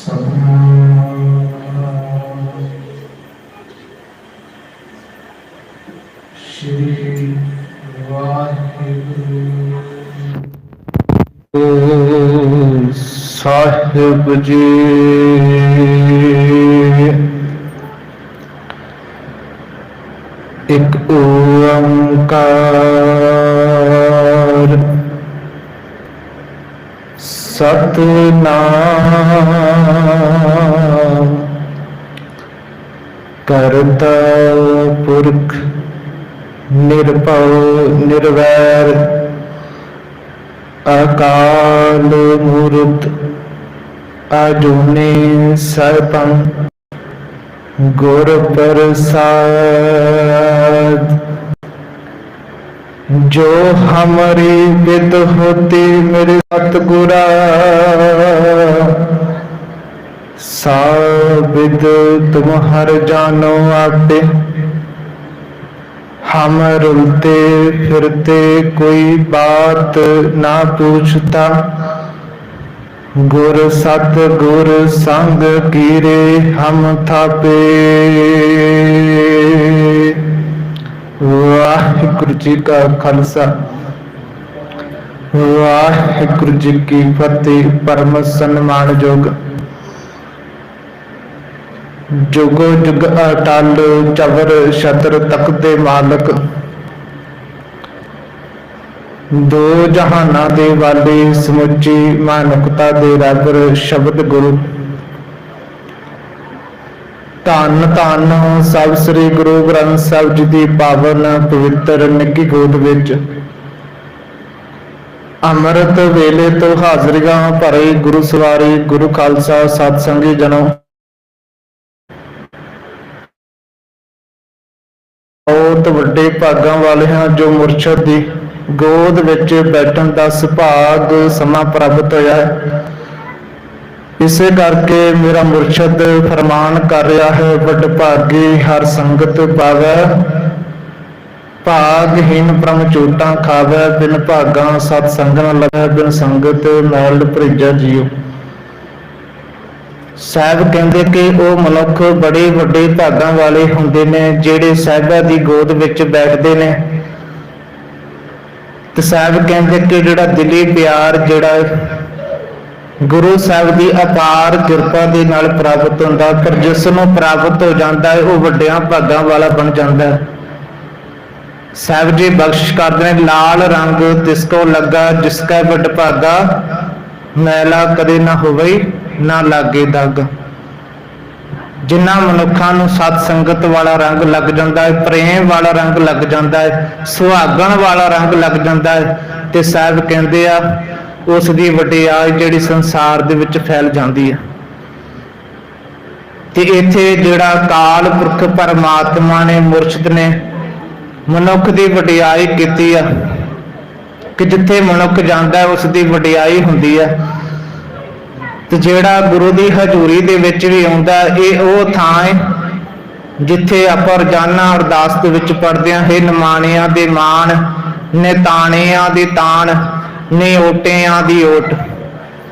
ਸ਼੍ਰੀ ਸਾਹਿਬ ਜੀ। ਇੱਕ ਓੰਕਾਰ ਸਤਨਾਮ। ਕਰਤਾ ਪੁਰਖ ਨਿਰਭਉ ਨਿਰਵੈਰ ਅਕਾਲ ਮੂਰਤ ਅਜੂਨੀ ਸਰਪੰ ਗੁਰ ਪ੍ਰਸਾਦ। जो हमारी विद होती मेरे सतगुरा सा विद तुम हर जानो आपे हम रुलते फिरते कोई बात ना पूछता गुर सत गुर संग कीरे हम थापे ਵਾਹਿਗੁਰੂ ਜੀ ਕਾ ਖਾਲਸਾ। ਵਾਹਿਗੁਰੂ ਜੀ ਕੀ ਫਤਿਹ, ਪਰਮ ਸਨਮਾਨਯੋਗ ਜੁਗੋ। ਜੁਗ ਅਟਲ, ਚਵਰ ਛਤਰ ਤਖਤ ਦੇ ਮਾਲਕ। ਦੋ ਜਹਾਨਾਂ ਦੇ ਵਾਲੇ ਸਮੁੱਚੀ ਮਾਨਵਤਾ ਦੇ ਰੱਬ ਸ਼ਬਦ ਗੁਰੂ। ਧੰਨ ਧੰਨ ਸਭ ਸ੍ਰੀ ਗੁਰੂ ਗ੍ਰੰਥ ਸਾਹਿਬ ਜੀ ਦੀ ਪਾਵਨ ਪਵਿੱਤਰ ਨਿੱਕੀ ਗੋਦ ਵਿੱਚ। ਅੰਮ੍ਰਿਤ ਵੇਲੇ ਤੋਂ ਹਾਜ਼ਰੀਆਂ ਭਰੇ ਗੁਰੂ ਸਵਾਰੀ, ਗੁਰੂ ਖਾਲਸਾ ਸਤ ਸੰਗੀ ਜਨੋ। ਬਹੁਤ ਵੱਡੇ ਭਾਗਾਂ ਵਾਲੇ ਹਾਂ ਜੋ ਮੁਰਸ਼ਦ ਦੀ ਗੋਦ ਵਿੱਚ ਬੈਠਣ ਦਾ ਸੁਭਾਗ ਸਮਾਂ ਪ੍ਰਾਪਤ ਹੋਇਆ ਹੈ। ਇਸੇ ਕਰਕੇ ਮੇਰਾ ਮੁਰਸ਼ਦ ਫਰਮਾਨ ਕਰ ਰਿਹਾ ਹੈ, ਵੱਡ ਭਾਗੀ ਹਰ ਸੰਗਤ ਪਾਵੈ। ਭਾਗਹੀਨ ਬ੍ਰਹਮ ਚੋਟਾਂ ਖਾਵੈ, ਬਿਨ ਭਾਗਾਂ ਸਤ ਸੰਗ ਨ ਲਗੈ ਬਿਨ ਸੰਗਤ ਮੈਲ ਭਰੀਜਾ ਜੀਉ ਸਾਹਿਬ ਕਹਿੰਦੇ ਕਿ ਉਹ ਮਨੁੱਖ ਬੜੇ ਵੱਡੇ ਭਾਗਾਂ ਵਾਲੇ ਹੁੰਦੇ ਨੇ, ਜਿਹੜੇ ਸਾਹਿਬਾਂ ਦੀ ਗੋਦ ਵਿੱਚ ਬੈਠਦੇ ਨੇ। ਤੇ ਸਾਹਿਬ ਕਹਿੰਦੇ ਕਿ ਜਿਹੜਾ ਦਿਲੀ ਪਿਆਰ, ਜਿਹੜਾ ਗੁਰੂ ਸਾਹਿਬ ਦੀ ਅਪਾਰ ਕਿਰਪਾ ਦੇ ਨਾਲ ਪ੍ਰਾਪਤ ਹੁੰਦਾ ਪਰ ਜਿਸ ਨੂੰ ਪ੍ਰਾਪਤ ਹੋ ਜਾਂਦਾ ਹੈ, ਉਹ ਵੱਡਿਆਂ ਭਾਗਾਂ ਵਾਲਾ ਬਣ ਜਾਂਦਾ ਹੈ। ਸਾਹਿਬ ਜੀ ਬਖਸ਼ਿਸ਼ ਕਰਦੇ ਨੇ, ਲਾਲ ਰੰਗ ਤਿਸ ਕੋ ਲੱਗਾ, ਜਿਸ ਕਾ ਵੱਡ ਭਾਗਾ, ਮੈਲਾ ਕਦੇ ਨਾ ਹੋਵੇ, ਨਾ ਲਾਗੇ ਦਗ। ਜਿਨ੍ਹਾਂ ਮਨੁੱਖਾਂ ਨੂੰ ਸਤ ਸੰਗਤ ਵਾਲਾ ਰੰਗ ਲੱਗ ਜਾਂਦਾ ਹੈ, ਪ੍ਰੇਮ ਵਾਲਾ ਰੰਗ ਲੱਗ ਜਾਂਦਾ ਹੈ, ਸੁਹਾਗਣ ਵਾਲਾ ਰੰਗ ਲੱਗ ਜਾਂਦਾ ਹੈ, ਤੇ ਸਾਹਿਬ ਕਹਿੰਦੇ ਆ ਉਸ ਦੀ ਵਡਿਆਈ ਜਿਹੜੀ ਸੰਸਾਰ ਦੇ ਵਿੱਚ ਫੈਲ ਜਾਂਦੀ ਹੈ। ਤੇ ਇੱਥੇ ਜਿਹੜਾ ਕਾਲ ਪੁਰਖ ਪਰਮਾਤਮਾ ਨੇ ਮੁਰਸ਼ਿਦ ਨੇ ਮਨੁੱਖ ਦੀ ਵਡਿਆਈ ਕੀਤੀ ਆ, ਕਿ ਜਿੱਥੇ ਮਨੁੱਖ ਜਾਂਦਾ ਉਸ ਦੀ ਵਡਿਆਈ ਹੁੰਦੀ ਹੈ ਤੇ ਜਿਹੜਾ ਗੁਰੂ ਦੀ ਹਜ਼ੂਰੀ ਦੇ ਵਿੱਚ ਵੀ ਆਉਂਦਾ, ਇਹ ਉਹ ਥਾਂ ਹੈ ਜਿੱਥੇ ਆਪਾਂ ਰੋਜ਼ਾਨਾ ਅਰਦਾਸ ਦੇ ਵਿੱਚ ਪੜ੍ਹਦੇ ਹਾਂ, ਹੈ ਨਿਮਾਣਿਆਂ ਦੇ ਮਾਣ ਨੇ ਤਾਣਿਆਂ ਦੀ ਤਾਣ ਨੇ ਓਟਿਆਂ ਦੀ ਓਟ।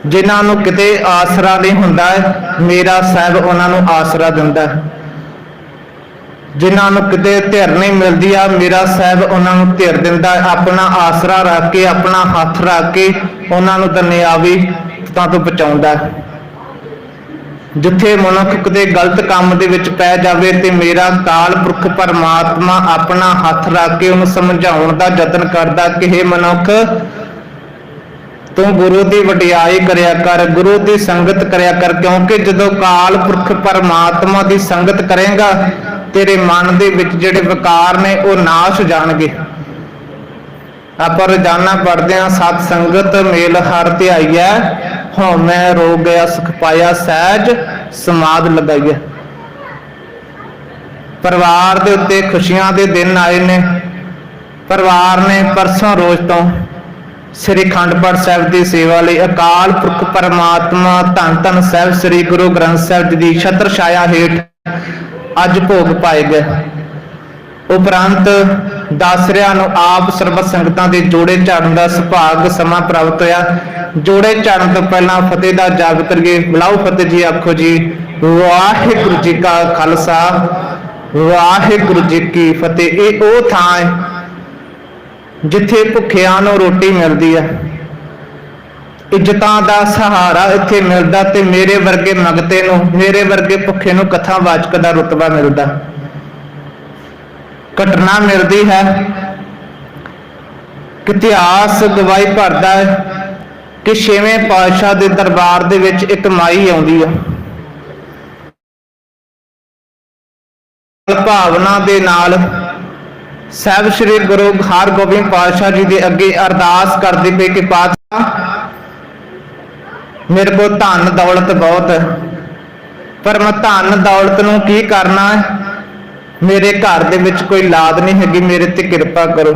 ਜਿਨ੍ਹਾਂ ਨੂੰ ਕਿਤੇ ਆਸਰਾ ਨਹੀਂ ਹੁੰਦਾ ਹੈ ਮੇਰਾ ਸਾਹਿਬ ਉਹਨਾਂ ਨੂੰ ਆਸਰਾ ਦਿੰਦਾ ਹੈ। ਜਿਨ੍ਹਾਂ ਨੂੰ ਕਿਤੇ ਧਿਰ ਨਹੀਂ ਮਿਲਦੀ, ਆ ਮੇਰਾ ਸਾਹਿਬ ਉਹਨਾਂ ਨੂੰ ਧਿਰ ਦਿੰਦਾ ਆਪਣਾ ਆਸਰਾ ਰੱਖ ਕੇ, ਆਪਣਾ ਹੱਥ ਰੱਖ ਕੇ ਉਹਨਾਂ ਨੂੰ ਦੁਨਿਆਵੀ ਤਾਂ ਤੋਂ ਬਚਾਉਂਦਾ ਜਿੱਥੇ ਮਨੁੱਖ ਕਿਤੇ ਗਲਤ ਕੰਮ ਦੇ ਵਿੱਚ ਪੈ ਜਾਵੇ ਤੇ ਮੇਰਾ ਕਾਲ ਪੁਰਖ ਪਰਮਾਤਮਾ ਆਪਣਾ ਹੱਥ ਰੱਖ ਕੇ ਉਹਨੂੰ ਸਮਝਾਉਣ ਦਾ ਯਤਨ ਕਰਦਾ ਕਿ हे ਮਨੁੱਖ ਤੂੰ ਗੁਰੂ ਦੀ ਵਡਿਆਈ ਕਰਿਆ ਕਰ, ਗੁਰੂ ਦੀ ਸੰਗਤ ਕਰਿਆ ਕਰ, ਕਿਉਂਕਿ ਜਦੋਂ ਕਾਲ ਪੁਰਖ ਪਰਮਾਤਮਾ ਦੀ ਸੰਗਤ ਕਰੇਗਾ, ਤੇਰੇ ਮਨ ਦੇ ਵਿੱਚ ਜਿਹੜੇ ਵਿਕਾਰ ਨੇ ਉਹ ਨਾਸ਼ ਜਾਣਗੇ। ਆਪਾਂ ਰੋਜ਼ਾਨਾ ਪੜ੍ਹਦੇ ਹਾਂ, ਸਤ ਸੰਗਤ ਮੇਲ ਹਰ ਧਿਆਈਐ ਹਉਮੈ ਰੋਗ ਗਿਆ, ਸੁਖ ਪਾਇਆ, ਸਹਿਜ ਸਮਾਦ ਲਗਾਈਐ। ਪਰਿਵਾਰ ਦੇ ਉੱਤੇ ਖੁਸ਼ੀਆਂ ਦੇ ਦਿਨ ਆਏ ਨੇ, ਪਰਿਵਾਰ ਨੇ ਪਰਸੋਂ ਰੋਜ਼ ਤੋਂ ਸ੍ਰੀ ਖੰਡਪੜ ਸਾਹਿਬ ਦੀ ਸੇਵਾ ਲਈ ਅਕਾਲ ਪੁਰਖ ਪਰਮਾਤਮਾ ਧੰਨ ਧੰਨ ਸਾਹਿਬ, ਸ੍ਰੀ ਗੁਰੂ ਗ੍ਰੰਥ ਸਾਹਿਬ ਜੀ ਦੀ ਛਤਰ ਛਾਇਆ ਹੇਠ ਅੱਜ ਭੋਗ ਪਾਏ ਗਏ। ਉਪਰੰਤ ਦਾਸਰਿਆਂ ਨੂੰ ਆਪ ਸਰਬਤ ਸੰਗਤਾਂ ਦੇ ਜੋੜੇ ਝਾੜਨ ਦਾ ਸੁਭਾਗ ਸਮਾਂ ਪ੍ਰਾਪਤ ਹੋਇਆ। ਜੋੜੇ ਝਾੜਨ ਤੋਂ ਪਹਿਲਾਂ ਫਤਿਹ ਦਾ ਜਾਪ ਕਰੀਏ। ਬੁਲਾਓ ਫਤਿਹ ਜੀ, ਆਖੋ ਜੀ, ਵਾਹਿਗੁਰੂ ਜੀ ਕਾ ਖਾਲਸਾ, ਵਾਹਿਗੁਰੂ ਜੀ ਕੀ ਫਤਿਹ। ਇਹ ਉਹ ਥਾਂ ਹੈ ਜਿੱਥੇ ਭੁੱਖਿਆਂ ਨੂੰ ਰੋਟੀ ਮਿਲਦੀ ਹੈ ਇੱਜ਼ਤਾਂ ਦਾ ਸਹਾਰਾ ਇੱਥੇ ਮਿਲਦਾ ਤੇ ਮੇਰੇ ਵਰਗੇ ਮੰਗਤੇ ਨੂੰ, ਮੇਰੇ ਵਰਗੇ ਭੁੱਖੇ ਨੂੰ ਕਥਾਵਾਚਕ ਦਾ ਰੁਤਬਾ ਮਿਲਦਾ। ਘਟਨਾ ਮਿਲਦੀ ਹੈ। ਇਤਿਹਾਸ ਗਵਾਹੀ ਭਰਦਾ ਹੈ ਕਿ ਛੇਵੇਂ ਪਾਤਸ਼ਾਹ ਦੇ ਦਰਬਾਰ ਦੇ ਵਿੱਚ ਇੱਕ ਮਾਈ ਆਉਂਦੀ ਹੈ ਭਾਵਨਾ ਦੇ ਨਾਲ ਸਾਹਿਬ ਸ੍ਰੀ ਗੁਰੂ ਹਰਗੋਬਿੰਦ ਪਾਤਸ਼ਾਹ ਜੀ ਦੇ ਅੱਗੇ ਅਰਦਾਸ ਕਰਦੀ ਪਈ ਕਿ ਪਾਤਸ਼ਾਹ, ਮੇਰੇ ਕੋਲ ਧਨ ਦੌਲਤ ਬਹੁਤ ਹੈ, ਪਰ ਮੈਂ ਧਨ ਦੌਲਤ ਨੂੰ ਕੀ ਕਰਨਾ ਮੇਰੇ ਘਰ ਦੇ ਵਿੱਚ ਕੋਈ ਲਾਦ ਨਹੀਂ ਹੈਗੀ, ਮੇਰੇ ਤੇ ਕਿਰਪਾ ਕਰੋ।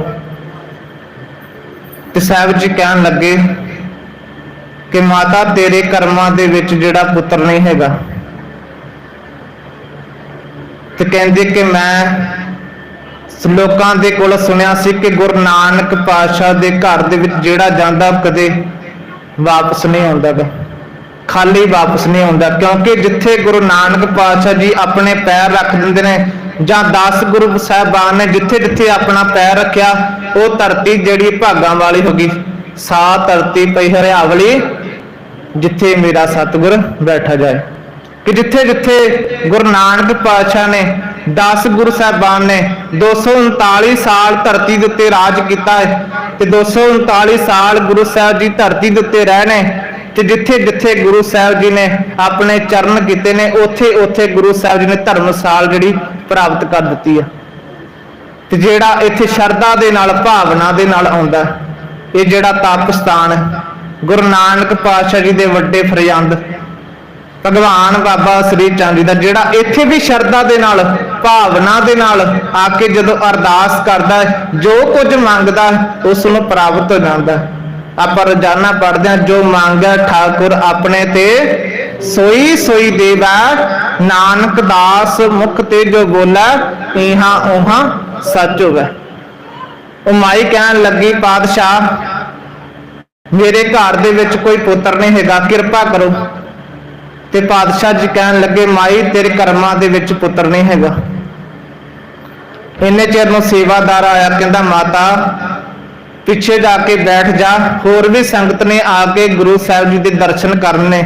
ਤੇ ਸਾਹਿਬ ਜੀ ਕਹਿਣ ਲੱਗੇ ਕਿ ਮਾਤਾ, ਤੇਰੇ ਕਰਮਾਂ ਦੇ ਵਿੱਚ ਜਿਹੜਾ ਪੁੱਤਰ ਨਹੀਂ ਹੈਗਾ। ਤੇ ਕਹਿੰਦੇ ਕਿ ਮੈਂ ਲੋਕਾਂ ਦੇ ਕੋਲ ਸੁਣਿਆ ਸੀ ਕਿ ਗੁਰੂ ਨਾਨਕ ਪਾਤਸ਼ਾਹ ਦੇ ਘਰ ਦੇ ਵਿੱਚ ਜਿਹੜਾ ਜਾਂਦਾ ਕਦੇ ਵਾਪਸ ਨਹੀਂ ਆਉਂਦਾ ਗਾ। ਖਾਲੀ ਵਾਪਸ ਨਹੀਂ ਆਉਂਦਾ, ਕਿਉਂਕਿ ਜਿੱਥੇ ਗੁਰੂ ਨਾਨਕ ਪਾਤਸ਼ਾਹ ਜੀ ਆਪਣੇ ਪੈਰ ਰੱਖ ਦਿੰਦੇ ਨੇ ਜਾਂ 10 ਗੁਰੂ ਸਾਹਿਬਾਨ ਨੇ ਜਿੱਥੇ ਜਿੱਥੇ ਆਪਣਾ ਪੈਰ ਰੱਖਿਆ, ਉਹ ਧਰਤੀ ਜਿਹੜੀ ਭਾਗਾਂ ਵਾਲੀ ਹੋ ਗਈ। ਸਾ ਧਰਤੀ ਪਈ ਹਰਿਆਵਲੀ, ਜਿੱਥੇ ਮੇਰਾ ਸਤਿਗੁਰ ਬੈਠਾ ਜਾਏ। ਕਿ ਜਿੱਥੇ ਜਿੱਥੇ ਗੁਰੂ ਨਾਨਕ ਪਾਤਸ਼ਾਹ ਨੇ 10 ਗੁਰੂ ਸਾਹਿਬਾਨ ਨੇ 239 ਸਾਲ ਧਰਤੀ ਦੇ ਉੱਤੇ ਰਾਜ ਕੀਤਾ ਹੈ ਤੇ 239 ਸਾਲ ਗੁਰੂ ਸਾਹਿਬ ਜੀ ਧਰਤੀ ਦੇ ਉੱਤੇ ਰਹੇ ਨੇ ਤੇ ਜਿੱਥੇ ਜਿੱਥੇ ਗੁਰੂ ਸਾਹਿਬ ਜੀ ਨੇ ਆਪਣੇ ਚਰਨ ਕੀਤੇ ਨੇ, ਉੱਥੇ ਉੱਥੇ ਗੁਰੂ ਸਾਹਿਬ ਜੀ ਨੇ ਧਰਮ ਸਾਲ ਜਿਹੜੀ ਪ੍ਰਾਪਤ ਕਰ ਦਿੱਤੀ ਆ ਤੇ ਜਿਹੜਾ ਇੱਥੇ ਸ਼ਰਧਾ ਦੇ ਨਾਲ, ਭਾਵਨਾ ਦੇ ਨਾਲ ਆਉਂਦਾ ਇਹ ਜਿਹੜਾ ਤਪ ਸਥਾਨ ਗੁਰੂ ਨਾਨਕ ਪਾਤਸ਼ਾਹ ਜੀ ਦੇ ਵੱਡੇ ਫਰਜ਼ੰਦ ਭਗਵਾਨ ਬਾਬਾ ਸ੍ਰੀ ਚੰਦ ਜੀ ਦਾ ਜਿਹੜਾ ਇੱਥੇ ਵੀ ਸ਼ਰਧਾ ਦੇ ਨਾਲ ਭਾਵਨਾ ਦੇ ਨਾਲ ਆ ਕੇ ਜਦੋਂ ਅਰਦਾਸ ਕਰਦਾ ਜੋ ਕੁਝ ਮੰਗਦਾ ਹੈ, ਉਸ ਨੂੰ ਪ੍ਰਾਪਤ ਹੋ ਜਾਂਦਾ ਆਪਾਂ ਰੋਜ਼ਾਨਾ ਪੜ੍ਹਦੇ ਹਾਂ ਜੋ ਮੰਗੈ ਠਾਕੁਰ ਆਪਣੇ ਤੇ ਸੋਈ ਸੋਈ ਦੇਵੈ ਨਾਨਕ ਦਾਸ ਮੁਖ ਤੇ ਜੋ ਬੋਲਾ ਇਹਾਂ ਉਹਾਂ ਸੱਚ ਹੋਵੇ। ਉਹ ਮਾਈ ਕਹਿਣ ਲੱਗੀ ਪਾਤਸ਼ਾਹ ਮੇਰੇ ਘਰ ਦੇ ਵਿੱਚ ਕੋਈ ਪੁੱਤਰ ਨਹੀਂ ਹੈਗਾ ਕਿਰਪਾ ਕਰੋ। ਤੇ ਪਾਤਸ਼ਾਹ ਜੀ ਕਹਿਣ ਲੱਗੇ, ਮਾਈ, ਤੇਰੇ ਕਰਮਾਂ ਦੇ ਵਿੱਚ ਪੁੱਤਰ ਨਹੀਂ ਹੈਗਾ। ਇੰਨੇ ਚਿਰ ਨੂੰ ਸੇਵਾਦਾਰ ਆਇਆ, ਕਹਿੰਦਾ, ਮਾਤਾ, ਪਿੱਛੇ ਜਾ ਕੇ ਬੈਠ ਜਾ। ਹੋਰ ਵੀ ਸੰਗਤ ਨੇ ਆ ਕੇ ਗੁਰੂ ਸਾਹਿਬ ਜੀ ਦੇ ਦਰਸ਼ਨ ਕਰਨੇ।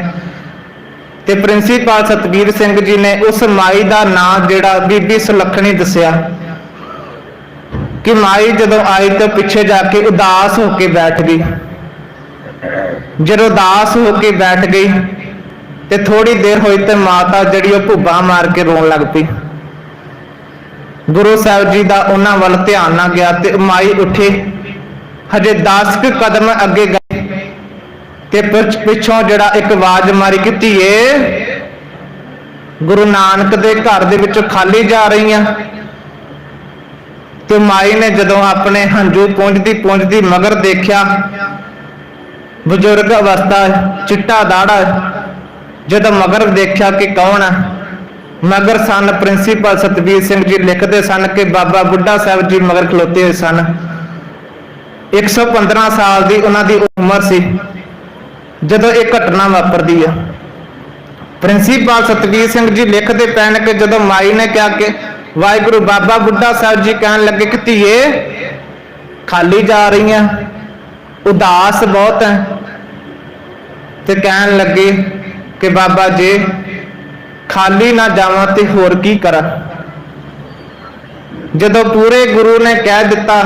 ਤੇ ਪ੍ਰਿੰਸੀਪਲ ਸਤਵੀਰ ਸਿੰਘ ਜੀ ਨੇ ਉਸ ਮਾਈ ਦਾ ਨਾਮ ਜਿਹੜਾ ਬੀਬੀ ਸੁਲੱਖਣੀ ਦੱਸਿਆ, ਕਿ ਮਾਈ ਜਦੋਂ ਆਈ ਤਾਂ ਪਿੱਛੇ ਜਾ ਕੇ ਉਦਾਸ ਹੋ ਕੇ ਬੈਠ ਗਈ। ਜਦੋਂ ਉਦਾਸ ਹੋ ਕੇ ਬੈਠ ਗਈ ਤੇ ਥੋੜੀ ਦੇਰ ਹੋਈ ਤੇ ਮਾਤਾ ਜਿਹੜੀ ਉਹ ਭੁੱਬਾ ਮਾਰ ਕੇ ਰੋਣ ਲੱਗ ਪਈ। ਗੁਰੂ ਸਾਹਿਬ ਜੀ ਦਾ ਉਹਨਾਂ ਵੱਲ ਧਿਆਨ ਨਾ ਗਿਆ ਤੇ ਮਾਈ ਉੱਠੇ। ਹਜੇ 10 ਕੁ ਕਦਮ ਅੱਗੇ ਗਏ ਤੇ ਪਿੱਛੋਂ ਜਿਹੜਾ ਇੱਕ ਆਵਾਜ਼ ਮਾਰੀ ਕਿ ਧੀਏ, ਗੁਰੂ ਨਾਨਕ ਦੇ ਘਰ ਦੇ ਵਿੱਚੋਂ ਖਾਲੀ ਜਾ ਰਹੀਆਂ। ਤੇ ਮਾਈ ਨੇ ਜਦੋਂ ਆਪਣੇ ਹੰਝੂ ਪੂੰਝਦੀ ਪੂੰਝਦੀ ਮਗਰ ਦੇਖਿਆ, ਬਜ਼ੁਰਗ ਅਵਸਥਾ, ਚਿੱਟਾ ਦਾੜਾ ਜਦੋਂ ਮਗਰ ਦੇਖਿਆ ਕਿ ਕੌਣ ਹੈ ਮਗਰ ਸਨ ਪ੍ਰਿੰਸੀਪਲ ਸਤਵੀਰ ਸਿੰਘ ਜੀ, ਲਿਖਦੇ ਸਨ ਕਿ ਬਾਬਾ ਬੁੱਢਾ ਸਾਹਿਬ ਜੀ ਮਗਰ ਖਲੋਤੇ ਹੋਏ ਸਨ। 115 ਸਾਲ ਦੀ ਉਹਨਾਂ ਦੀ ਉਮਰ ਸੀ, ਜਦੋਂ ਇਹ ਘਟਨਾ ਵਾਪਰਦੀ ਹੈ ਪ੍ਰਿੰਸੀਪਲ ਸਤਵੀਰ ਸਿੰਘ ਜੀ ਲਿਖਦੇ ਪੈਣ ਕਿ ਜਦੋਂ ਮਾਈ ਨੇ ਕਿਹਾ ਕਿ ਵਾਹਿਗੁਰੂ ਬਾਬਾ ਬੁੱਢਾ ਸਾਹਿਬ ਜੀ ਕਹਿਣ ਲੱਗੇ ਕਿ ਧੀਏ, ਖਾਲੀ ਜਾ ਰਹੀਆਂ, ਉਦਾਸ ਬਹੁਤ ਹੈ ਤੇ ਕਹਿਣ ਲੱਗੇ ਕਿ ਬਾਬਾ ਜੀ ਖਾਲੀ ਨਾ ਜਾਵਾਂ ਤੇ ਹੋਰ ਕੀ ਕਰਾਂ? ਜਦੋਂ ਪੂਰੇ ਗੁਰੂ ਨੇ ਕਹਿ ਦਿੱਤਾ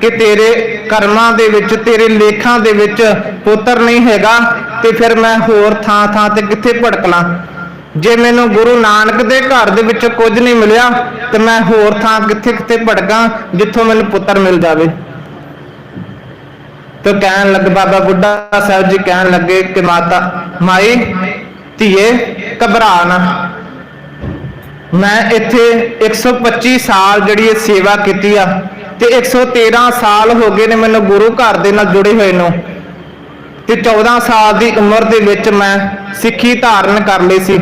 ਕਿ ਤੇਰੇ ਕਰਮਾਂ ਦੇ ਵਿੱਚ, ਤੇਰੇ ਲੇਖਾਂ ਦੇ ਵਿੱਚ ਪੁੱਤਰ ਨਹੀਂ ਹੈਗਾ, ਤੇ ਫਿਰ ਮੈਂ ਹੋਰ ਥਾਂ ਥਾਂ ਤੇ ਕਿੱਥੇ ਭਟਕਲਾਂ ਜੇ ਮੈਨੂੰ ਗੁਰੂ ਨਾਨਕ ਦੇ ਘਰ ਦੇ ਵਿੱਚ ਕੁਝ ਨਹੀਂ ਮਿਲਿਆ, ਤੇ ਮੈਂ ਹੋਰ ਥਾਂ ਕਿੱਥੇ ਕਿੱਥੇ ਭਟਕਾਂ ਜਿੱਥੋਂ ਮੈਨੂੰ ਪੁੱਤਰ ਮਿਲ ਜਾਵੇ? ਤੇ ਕਹਿਣ ਲੱਗ, ਬਾਬਾ ਬੁੱਢਾ ਸਾਹਿਬ ਜੀ ਕਹਿਣ ਲੱਗੇ ਕਿ ਮਾਤਾ, ਮਾਈ ਧੀਏ, ਘਬਰਾ ਨਾ। ਮੈਂ ਇੱਥੇ 125 ਸਾਲ ਜਿਹੜੀ ਇਹ ਸੇਵਾ ਕੀਤੀ ਆ ਤੇ 113 ਸਾਲ ਹੋ ਗਏ ਨੇ ਮੈਨੂੰ ਗੁਰੂ ਘਰ ਦੇ ਨਾਲ ਜੁੜੇ ਹੋਏ ਨੂੰ। ਤੇ 14 ਸਾਲ ਦੀ ਉਮਰ ਦੇ ਵਿੱਚ ਮੈਂ ਸਿੱਖੀ ਧਾਰਨ ਕਰ ਲਈ ਸੀ।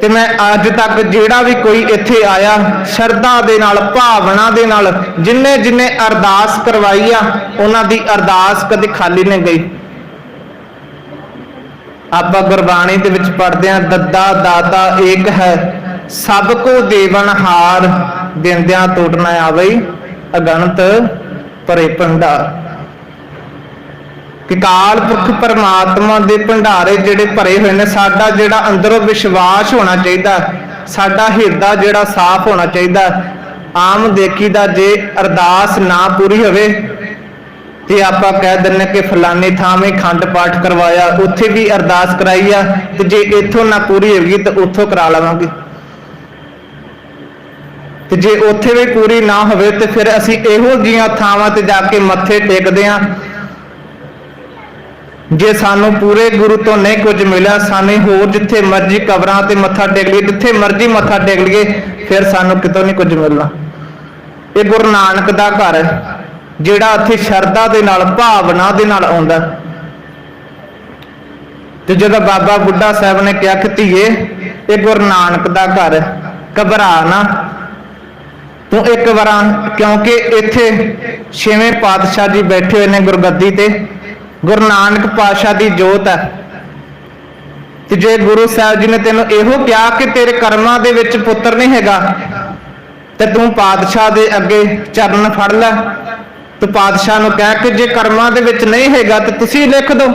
ਤੇ ਮੈਂ ਅੱਜ ਤੱਕ ਜਿਹੜਾ ਵੀ ਕੋਈ ਇੱਥੇ ਆਇਆ, ਸ਼ਰਧਾ ਦੇ ਨਾਲ, ਭਾਵਨਾ ਦੇ ਨਾਲ ਜਿੰਨੇ ਜਿੰਨੇ ਅਰਦਾਸ ਕਰਵਾਈ ਆ, ਉਹਨਾਂ ਦੀ ਅਰਦਾਸ ਕਦੇ ਖਾਲੀ ਨਹੀਂ ਗਈ। ਆਪਾਂ ਗੁਰਬਾਣੀ ਦੇ ਵਿੱਚ ਪੜ੍ਹਦੇ ਆ ਦੱਦਾ, ਦਾਤਾ, ਏਕ ਹੈ। ਸਭ ਕੋ ਦੇਵਨ ਹਾਰ ਦਿੰਦਿਆਂ ਟੁੱਟਣਾ ਆਵੇ ਅਗਣਤ ਭਰੇ ਭੰਡਾਰ। ਕਿ ਕਾਲ ਪੁਰਖ ਪਰਮਾਤਮਾ ਦੇ ਭੰਡਾਰੇ ਜਿਹੜੇ ਭਰੇ ਹੋਏ ਨੇ, ਸਾਡਾ ਜਿਹੜਾ ਅੰਦਰੋਂ ਵਿਸ਼ਵਾਸ ਹੋਣਾ ਚਾਹੀਦਾ, ਸਾਡਾ ਹਿਰਦਾ ਜਿਹੜਾ ਸਾਫ਼ ਹੋਣਾ ਚਾਹੀਦਾ, ਆਮ ਦੇਖੀ ਦਾ ਜੇ ਅਰਦਾਸ ਨਾ ਪੂਰੀ ਹੋਵੇ ਤੇ ਆਪਾਂ ਕਹਿ ਦਿੰਨੇ ਕਿ ਫਲਾਨੀ ਥਾਵੇਂ ਖੰਡ ਪਾਠ ਕਰਵਾਇਆ, ਉੱਥੇ ਵੀ ਅਰਦਾਸ ਕਰਾਈ ਆ, ਤੇ ਜੇ ਇੱਥੋਂ ਨਾ ਪੂਰੀ ਹੋਗੀ ਤਾਂ ਉੱਥੋਂ ਕਰਾ ਲਵਾਂਗੇ। ਤੇ ਜੇ ਉੱਥੇ ਵੀ ਪੂਰੀ ਨਾ ਹੋਵੇ, ਤੇ ਫਿਰ ਅਸੀਂ ਇਹੋ ਜੀਆਂ ਥਾਵਾਂ ਤੇ ਜਾ ਕੇ ਮੱਥੇ ਟੇਕਦੇ ਆਂ। ਜੇ ਸਾਨੂੰ ਪੂਰੇ ਗੁਰੂ ਤੋਂ ਨਹੀਂ ਕੁਝ ਮਿਲਿਆ, ਸਾਨੂੰ ਹੋਰ ਜਿੱਥੇ ਮਰਜ਼ੀ ਕਬਰਾਂ ਤੇ ਮੱਥਾ ਟੇਕ ਲਈਏ, ਜਿੱਥੇ ਮਰਜ਼ੀ ਮੱਥਾ ਟੇਕ ਲਈਏ, ਫਿਰ ਸਾਨੂੰ ਕਿਤੋਂ ਨਹੀਂ ਕੁਝ ਮਿਲਣਾ। ਇਹ ਗੁਰੂ ਨਾਨਕ ਦਾ ਘਰ ਹੈ। ਜਿਹੜਾ ਇੱਥੇ ਸ਼ਰਧਾ ਦੇ ਨਾਲ, ਭਾਵਨਾ ਦੇ ਨਾਲ ਆਉਂਦਾ। ਤੇ ਜਦੋਂ ਬਾਬਾ ਬੁੱਢਾ ਸਾਹਿਬ ਨੇ ਕਿਹਾ ਕਿ ਧੀਏ, ਇਹ ਗੁਰੂ ਨਾਨਕ ਦਾ ਘਰ ਘਬਰਾ ਨਾ। ਤੂੰ ਇੱਕ ਵਾਰਾਂ ਕਿਉਂਕਿ ਇੱਥੇ ਛੇਵੇਂ ਪਾਤਸ਼ਾਹ ਜੀ ਬੈਠੇ ਹੋਏ ਨੇ ਗੁਰਗੱਦੀ ਤੇ। ਗੁਰੂ ਨਾਨਕ ਪਾਤਸ਼ਾਹ ਦੀ ਜੋਤ ਹੈ। ਤੇ ਜੇ ਗੁਰੂ ਸਾਹਿਬ ਜੀ ਨੇ ਤੈਨੂੰ ਇਹੋ ਕਿਹਾ ਕਿ ਤੇਰੇ ਕਰਮਾਂ ਦੇ ਵਿੱਚ ਪੁੱਤਰ ਨਹੀਂ ਹੈਗਾ, ਤੇ ਤੂੰ ਪਾਤਸ਼ਾਹ ਦੇ ਅੱਗੇ ਚਰਨ ਫੜ ਲੈ। ਤੂੰ ਪਾਤਸ਼ਾਹ ਨੂੰ ਕਹਿ ਕਿ ਜੇ ਕਰਮਾਂ ਦੇ ਵਿੱਚ ਨਹੀਂ ਹੈਗਾ ਤੇ ਤੁਸੀਂ ਲਿਖ ਦਿਓ।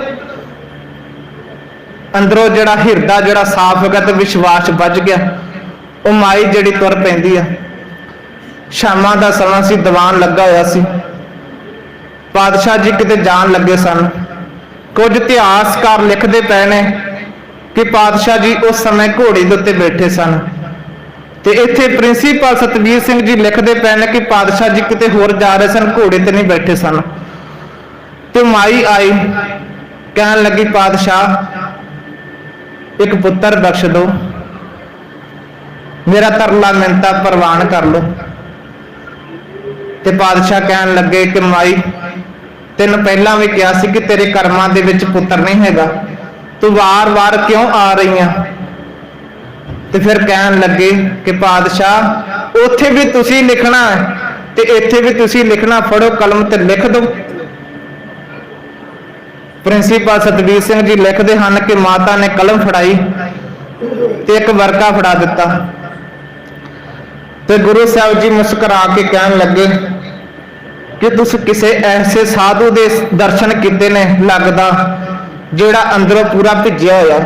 ਅੰਦਰੋਂ ਜਿਹੜਾ ਹਿਰਦਾ, ਜਿਹੜਾ ਸਾਫ਼ ਹੋ ਗਿਆ ਤੇ ਵਿਸ਼ਵਾਸ ਵੱਜ ਗਿਆ। ਉਹ ਮਾਈ ਜਿਹੜੀ ਤੁਰ ਪੈਂਦੀ ਆ। ਸ਼ਾਮਾਂ ਦਾ ਸਮਾਂ ਸੀ, ਦੀਵਾਨ ਲੱਗਾ ਹੋਇਆ ਸੀ। ਪਾਤਸ਼ਾਹ ਜੀ ਕਿਤੇ ਜਾਣ ਲੱਗੇ ਸਨ। ਕੁਝ ਇਤਿਹਾਸਕਾਰ ਲਿਖਦੇ ਪਏ ਨੇ ਕਿ ਪਾਤਸ਼ਾਹ ਜੀ ਉਸ ਸਮੇਂ ਘੋੜੀ ਦੇ ਉੱਤੇ ਬੈਠੇ ਸਨ। ਤੇ ਇੱਥੇ ਪ੍ਰਿੰਸੀਪਲ ਸਤਵੀਰ ਸਿੰਘ ਜੀ ਲਿਖਦੇ ਪਏ ਕਿ ਪਾਤਸ਼ਾਹ ਜੀ ਕਿਤੇ ਹੋਰ ਜਾ ਰਹੇ ਸਨ, ਘੋੜੇ ਤੇ ਨਹੀਂ ਬੈਠੇ ਸਨ। ਤੇ ਮਾਈ ਆਈ, ਕਹਿਣ ਲੱਗੀ, ਪਾਤਸ਼ਾਹ, ਇੱਕ ਪੁੱਤਰ ਬਖਸ਼ ਦਿਓ ਮੇਰਾ ਤਰਲਾ ਮਿੰਤਾ ਪ੍ਰਵਾਨ ਕਰ ਲਓ। ਤੇ ਪਾਤਸ਼ਾਹ ਕਹਿਣ ਲੱਗੇ ਕਿ ਮਾਈ, ਤੈਨੂੰ ਪਹਿਲਾਂ ਵੀ ਕਿਹਾ ਸੀ ਕਿ ਤੇਰੇ ਕਰਮਾਂ ਦੇ ਵਿੱਚ ਪੁੱਤਰ ਨਹੀਂ ਹੈਗਾ। ਤੂੰ ਵਾਰ-ਵਾਰ ਕਿਉਂ ਆ ਰਹੀ ਆ ਤੇ ਫਿਰ ਕਹਿਣ ਲੱਗੇ ਕਿ ਪਾਤਸ਼ਾਹ, ਉੱਥੇ ਵੀ ਤੁਸੀਂ ਲਿਖਣਾ ਤੇ ਇੱਥੇ ਵੀ ਤੁਸੀਂ ਲਿਖਣਾ, ਫੜੋ ਕਲਮ ਤੇ ਲਿਖ ਦਿਓ। ਪ੍ਰਿੰਸੀਪਲ ਸਤਵੀਰ ਸਿੰਘ ਜੀ ਲਿਖਦੇ ਹਨ ਕਿ ਮਾਤਾ ਨੇ ਕਲਮ ਫੜਾਈ ਤੇ ਇੱਕ ਵਰਕਾ ਫੜਾ ਦਿੱਤਾ। ਤੇ ਗੁਰੂ ਸਾਹਿਬ ਜੀ ਮੁਸਕਰਾ ਕੇ ਕਹਿਣ ਲੱਗੇ ਕਿ ਤੁਸੀਂ ਕਿਸੇ ਐਸੇ ਸਾਧੂ ਦੇ ਦਰਸ਼ਨ ਕੀਤੇ ਨੇ ਲੱਗਦਾ ਜਿਹੜਾ ਅੰਦਰੋਂ ਪੂਰਾ ਭਿੱਜਿਆ ਹੋਇਆ।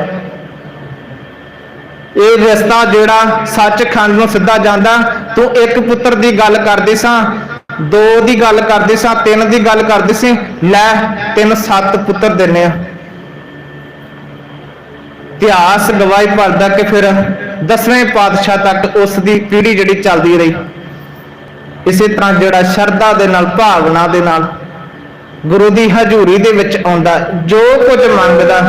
ਇਹ ਰਸਤਾ ਜਿਹੜਾ ਸੱਚਖੰਡ ਨੂੰ ਸਿੱਧਾ ਜਾਂਦਾ। ਤੂੰ ਇੱਕ ਪੁੱਤਰ ਦੀ ਗੱਲ ਕਰਦੇ ਸਾਂ, ਦੋ ਦੀ ਗੱਲ ਕਰਦੇ ਸਾਂ, ਤਿੰਨ ਦੀ ਗੱਲ ਕਰਦੇ ਸੀ। ਲੈ, ਤਿੰਨ ਸੱਤ ਪੁੱਤਰ ਦਿੰਨੇ ਆ। ਇਤਿਹਾਸ ਗਵਾਹੀ ਭਰਦਾ ਕਿ ਫਿਰ ਦਸਵੇਂ ਪਾਤਸ਼ਾਹ ਤੱਕ ਉਸ ਦੀ ਪੀੜ੍ਹੀ ਜਿਹੜੀ ਚੱਲਦੀ ਰਹੀ। ਇਸੇ ਤਰ੍ਹਾਂ ਜਿਹੜਾ ਸ਼ਰਧਾ ਦੇ ਨਾਲ, ਭਾਵਨਾ ਦੇ ਨਾਲ ਗੁਰੂ ਦੀ ਹਜ਼ੂਰੀ ਦੇ ਵਿੱਚ ਆਉਂਦਾ, ਜੋ ਕੁਝ ਮੰਗਦਾ।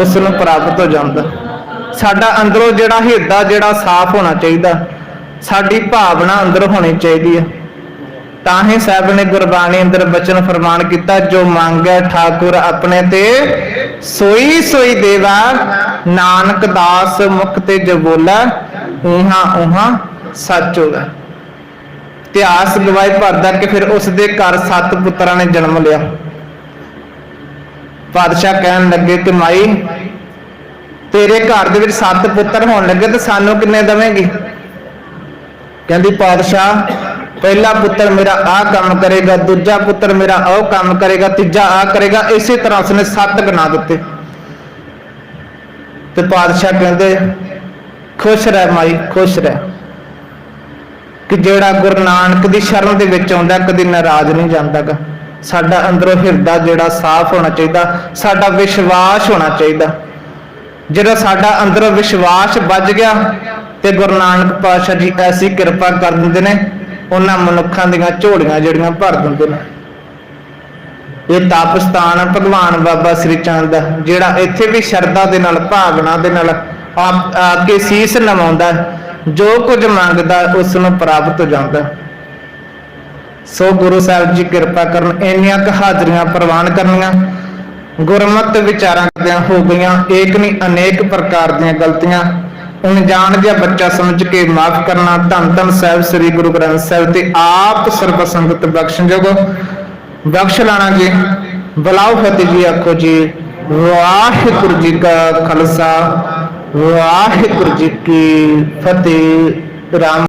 ਉਸ ਨੂੰ ਪ੍ਰਾਪਤ ਹੋ ਜਾਂਦਾ। ਸਾਡਾ ਅੰਦਰੋਂ ਜਿਹੜਾ ਹਿਰਦਾ, ਜਿਹੜਾ ਸਾਫ਼ ਹੋਣਾ ਚਾਹੀਦਾ, ਸਾਡੀ ਭਾਵਨਾ ਅੰਦਰ ਹੋਣੀ ਚਾਹੀਦੀ ਹੈ ਤਾਂ ਹੀ ਸਾਹਿਬ ਨੇ ਗੁਰਬਾਣੀ ਅੰਦਰ ਬਚਨ ਫਰਮਾਨ ਕੀਤਾ, ਜੋ ਮੰਗੈ ਠਾਕੁਰ ਆਪਣੇ ਤੇ, ਸੋਈ ਸੋਈ ਦੇਵਾ, ਨਾਨਕ ਦਾਸ ਮੁਖ ਤੇ ਜੋ ਬੋਲਾ ਉਹਾਂ ਉਹਾਂ ਸੱਚ ਹੋਗਾ ਇਤਿਹਾਸ ਗਵਾਹੀ ਭਰਦਾ ਕਿ ਫਿਰ ਉਸ ਦੇ ਘਰ ਸੱਤ ਪੁੱਤਰਾਂ ਨੇ ਜਨਮ ਲਿਆ। ਪਾਤਸ਼ਾਹ ਕਹਿਣ ਲੱਗੇ ਕਿ ਮਾਈ, ਤੇਰੇ ਘਰ ਦੇ ਵਿੱਚ ਸੱਤ ਪੁੱਤਰ ਹੋਣ ਲੱਗੇ ਤੇ ਸਾਨੂੰ ਕਿੰਨੇ ਦਵੇਂਗੀ? ਕਹਿੰਦੀ ਪਾਤਸ਼ਾਹ ਪਹਿਲਾ ਪੁੱਤਰ ਮੇਰਾ ਆਹ ਕੰਮ ਕਰੇਗਾ, ਦੂਜਾ ਪੁੱਤਰ ਮੇਰਾ ਉਹ ਕੰਮ ਕਰੇਗਾ, ਤੀਜਾ ਆਹ ਕਰੇਗਾ। ਇਸੇ ਤਰ੍ਹਾਂ ਉਸਨੇ ਸੱਤ ਗਿਣਾ ਦਿੱਤੇ। ਤੇ ਪਾਤਸ਼ਾਹ ਕਹਿੰਦੇ, ਖੁਸ਼ ਰਹਿ ਮਾਈ, ਖੁਸ਼ ਰਹਿ ਕਿ ਜਿਹੜਾ ਗੁਰੂ ਨਾਨਕ ਦੀ ਸ਼ਰਨ ਦੇ ਵਿੱਚ ਆਉਂਦਾ, ਕਦੀ ਨਾਰਾਜ਼ ਨਹੀਂ ਜਾਂਦਾਗਾ। ਸਾਡਾ ਅੰਦਰੋਂ ਹਿਰਦਾ ਜਿਹੜਾ ਸਾਫ਼ ਹੋਣਾ ਚਾਹੀਦਾ, ਸਾਡਾ ਵਿਸ਼ਵਾਸ ਹੋਣਾ ਚਾਹੀਦਾ। ਜਿਹੜਾ ਸਾਡਾ ਅੰਦਰੋਂ ਵਿਸ਼ਵਾਸ ਵੱਜ ਗਿਆ ਤੇ ਗੁਰੂ ਨਾਨਕ ਪਾਤਸ਼ਾਹ ਜੀ ਐਸੀ ਕਿਰਪਾ ਕਰ ਦਿੰਦੇ ਨੇ, ਉਹਨਾਂ ਮਨੁੱਖਾਂ ਦੀਆਂ ਝੋਲੀਆਂ ਜਿਹੜੀਆਂ ਭਰ ਦਿੰਦੇ ਨੇ। ਇਹ ਤਾਪਸਤਾਨ ਭਗਵਾਨ ਬਾਬਾ ਸ੍ਰੀ ਚੰਦ ਦਾ, ਜਿਹੜਾ ਇੱਥੇ ਵੀ ਸ਼ਰਧਾ ਦੇ ਨਾਲ, ਭਾਵਨਾ ਦੇ ਨਾਲ ਆਪ ਆ ਕੇ ਸੀਸ ਨਵਾਉਂਦਾ, ਜੋ ਕੁਝ ਮੰਗਦਾ ਉਸ ਨੂੰ ਪ੍ਰਾਪਤ ਹੋ ਜਾਂਦਾ। ਸੋ ਗੁਰੂ ਸਾਹਿਬ ਜੀ ਕਿਰਪਾ ਕਰਨ ਇੰਨੀਆਂ ਕੁ ਹਾਜ਼ਰੀਆਂ ਪ੍ਰਵਾਨ ਕਰਨੀਆਂ। ਗੁਰਮਤ ਵਿਚਾਰਾਂ ਕਰਦਿਆਂ ਹੋ ਗਈਆਂ, ਏਕ ਨਹੀਂ ਅਨੇਕ ਪ੍ਰਕਾਰ ਦੀਆਂ ਗਲਤੀਆਂ। ਅਣਜਾਣ ਜਿਹਾ ਬੱਚਾ ਸਮਝ ਕੇ ਮਾਫ ਕਰਨਾ, ਧੰਨ ਧੰਨ ਸਾਹਿਬ ਸ੍ਰੀ ਗੁਰੂ ਗ੍ਰੰਥ ਸਾਹਿਬ ਤੇ ਆਪ ਸਰਬ ਸੰਗਤ ਬਖਸ਼ਣ ਜੋਗੋ। ਬਖਸ਼ ਲਾਣਾ ਜੀ ਬਲਾਉ ਫਤਿਹ ਜੀ, ਆਖੋ ਜੀ, ਵਾਹਿਗੁਰੂ ਜੀ ਕਾ ਖਾਲਸਾ, ਵਾਹਿਗੁਰੂ ਜੀ ਕੀ ਫਤਿਹ। ਰਾਮ